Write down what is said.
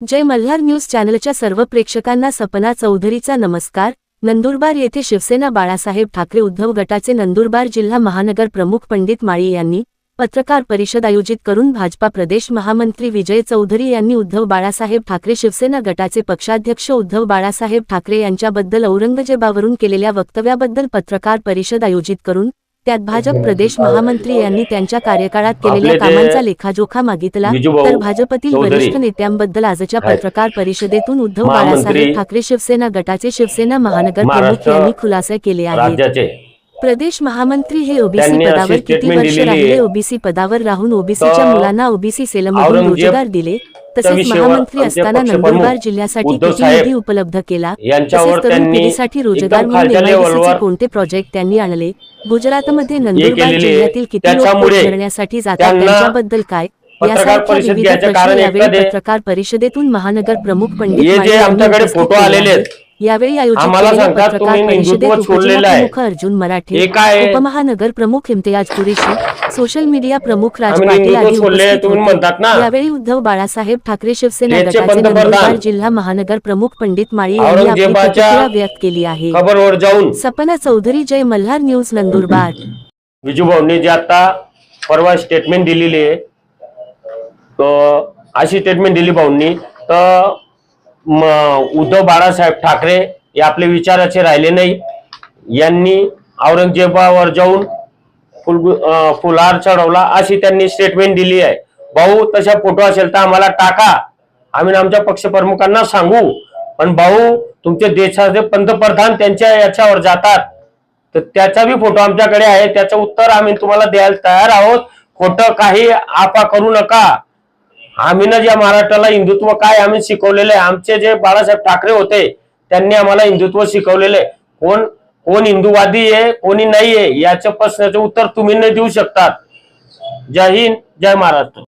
जय Malhar news चॅनलच्या सर्व प्रेक्षकांना सपना चौधरीचा नमस्कार. नंदुरबार येथे शिवसेना बाळासाहेब ठाकरे उद्धव गटाचे नंदुरबार जिल्हा महानगर प्रमुख पंडित माळी यांनी पत्रकार परिषद आयोजित करून भाजपा प्रदेश महामंत्री विजय चौधरी यांनी उद्धव बाळासाहेब ठाकरे शिवसेना गटाचे पक्षाध्यक्ष उद्धव बाळासाहेब ठाकरे यांच्याबद्दल औरंगजेबावरून केलेल्या वक्तव्याबद्दल पत्रकार परिषद आयोजित करून त्यात भाजप प्रदेश महामंत्री यांनी त्यांच्या कार्यकाळात केलेल्या कामांचा लेखाजोखा मागितला. तर भाजपतील वरिष्ठ नेत्यांबद्दल आजच्या. पत्रकार परिषदेतून उद्धव बाळासाहेब ठाकरे शिवसेना गटाचे शिवसेना महानगर प्रमुख यांनी खुलासे केले आहेत. प्रदेश महामंत्री हे ओबीसी पदावर किती वर्ष राहिले. ओबीसी पदावर राहून ओबीसीच्या मुलांना ओबीसी सेलमधून रोजगार दिले. तसेच महामंत्री असताना नंदुरबार जिल्ह्यासाठी किती निधी उपलब्ध केला? तसेच तरुण पिढीसाठी रोजगार म्हणून कोणते प्रोजेक्ट त्यांनी आणले? गुजरातमध्ये नंदुरबार केलेले आहे. जिल्ह्यातील किती लोक करण्यासाठी जातात? त्यांच्याबद्दल काय? पत्रकार यासारख्या परिषद विविध घ्यायचं प्रश्न कारण यावेळी एखादे- पत्रकार परिषदेतून महानगर प्रमुख पंडित आमच्याकडे फोटो आलेले आहेत. यावेळी आयोजित पत्रकार परिषदेत प्रमुख अर्जुन मराठे? उपमहानगर प्रमुख इम्तियाज कुरेशी सोशल मीडिया प्रमुख राज पाटील आदी उपस्थित होते. यावेळी उद्धव बाळासाहेब ठाकरे शिवसेना गटाचे नंदुरबार जिल्हा महानगर प्रमुख पंडित माळी यांनी आपली प्रतिक्रिया व्यक्त केली आहे. खबरवर जाऊन. सपना चौधरी जय मल्हार न्यूज नंदुरबार. विजूभाऊंनी जी आता परवा स्टेटमेंट दिलेली आहे अशी स्टेटमेंट दिली भाऊंनी. तर उद्धव बाळासाहेब ठाकरे हे आपले विचाराचे राहिले नाही. यांनी औरंगजेबावर जाऊन फुल फुलहार चढवला अशी त्यांनी स्टेटमेंट दिली आहे. भाऊ तशा फोटो असेल तर आम्हाला टाका. आम्ही आमच्या पक्षप्रमुखांना सांगू. पण भाऊ तुमचे देशाचे पंतप्रधान त्यांच्या याच्यावर जातात. तर त्याचा बी फोटो आमच्याकडे आहे. त्याचं उत्तर आम्ही तुम्हाला द्यायला तयार आहोत. खोटं काही आपा करू नका. आम्ही ना ज्या महाराष्ट्राला हिंदुत्व काय आम्ही शिकवलेले आमचे जे बाळासाहेब ठाकरे होते त्यांनी आम्हाला हिंदुत्व शिकवलेले कोण कोण हिंदूवादी आहे कोणी नाही आहे याच्या प्रश्नाचे उत्तर तुम्ही नाही देऊ शकतात. जय हिंद जय महाराष्ट्र.